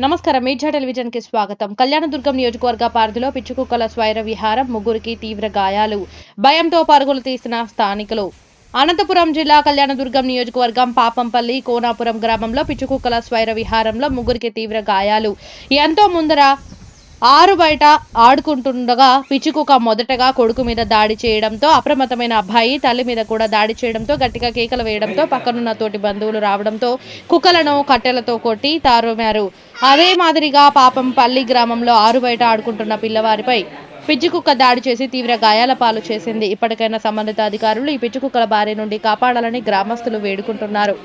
నమస్కారం. మీడియా టెలివిజన్కి స్వాగతం కళ్యాణదుర్గం నియోజకవర్గ పరిధిలో పిచ్చుకుక్కల స్వైర విహారం ముగ్గురికి తీవ్ర గాయాలు. భయంతో పరుగులు తీసిన స్థానికులు. అనంతపురం జిల్లా కళ్యాణదుర్గం నియోజకవర్గం పాపంపల్లి కోనాపురం గ్రామంలో పిచ్చుకుక్కల స్వైర విహారంలో ముగ్గురికి తీవ్ర గాయాలు. ఎంతో ముందర ఆరు బయట ఆడుకుంటుండగా పిచ్చుకుక మొదటగా కొడుకు మీద దాడి చేయడంతో అప్రమత్తమైన అబ్బాయి తల్లి మీద కూడా దాడి చేయడంతో గట్టిగా కేకలు వేయడంతో పక్కనున్న తోటి బంధువులు రావడంతో కుక్కలను కట్టెలతో కొట్టి తారుమారు. అదే మాదిరిగా పాపం పల్లి గ్రామంలో ఆరు బయట ఆడుకుంటున్న పిల్లవారిపై పిచ్చుకుక్క దాడి చేసి తీవ్ర గాయాల పాలు చేసింది. ఇప్పటికైనా సంబంధిత అధికారులు ఈ పిచ్చుకుక్కల బారి నుండి కాపాడాలని గ్రామస్తులు వేడుకుంటున్నారు.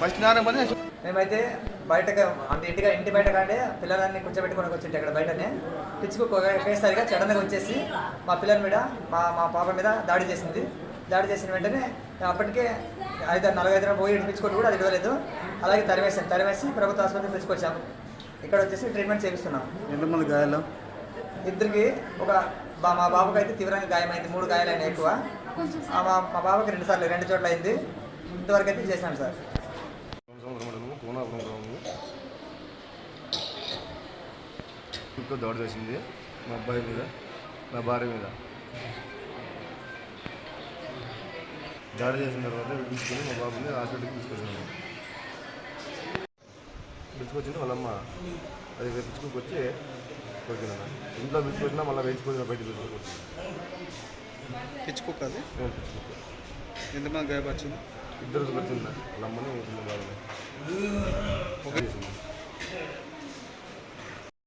ఫస్ట్ పని మేమైతే బయటకు అంటే ఇంటిగా ఇంటి బయట కాడే పిల్లలన్నీ కూర్చోబెట్టుకొని వచ్చింటే ఇక్కడ బయటనే. పిచ్చుకు ఒకేసారిగా సడన్గా వచ్చేసి మా పిల్లల మీద మా మా పాప మీద దాడి చేసింది. దాడి చేసిన వెంటనే అప్పటికే ఐదు నలభై పోయి పిచ్చుకోటి కూడా అది ఇవ్వలేదు. అలాగే తరివేసాం తరివేసి ప్రభుత్వ ఆసుపత్రికి పిలుచుకొచ్చాము ఇక్కడ వచ్చేసి ట్రీట్మెంట్ చేపిస్తున్నాం. ఎంతమంది గాయాలు? ఇద్దరికి ఒక బా- మా బాబుకి అయితే తీవ్రంగా గాయమైంది. మూడు గాయాలైనాయి ఎక్కువ. మా మా బాబుకి రెండు సార్లు రెండు చోట్ల అయింది. ఇంతవరకు అయితే చేశాను సార్. ఇంకో దాడి చేసింది మా అబ్బాయి మీద నా భార్య మీద. దాడి చేసిన తర్వాత తీసుకొని మా బాబుని హాస్పిటల్కి తీసుకొచ్చాను పిలుచుకొచ్చింది వాళ్ళమ్మ. అది పిలుచుకుని వచ్చి కొట్టిన ఇంట్లో పిలుచుకొచ్చినా మళ్ళీ వేయించుకొని బయట పిలుచుకొచ్చి పిచ్చుకుక్క అది? పిలుచుకొచ్చి ఎంతమంది గాయపరిచింది? ఇద్దరు వచ్చిందా లమ్మని ఉంటుంది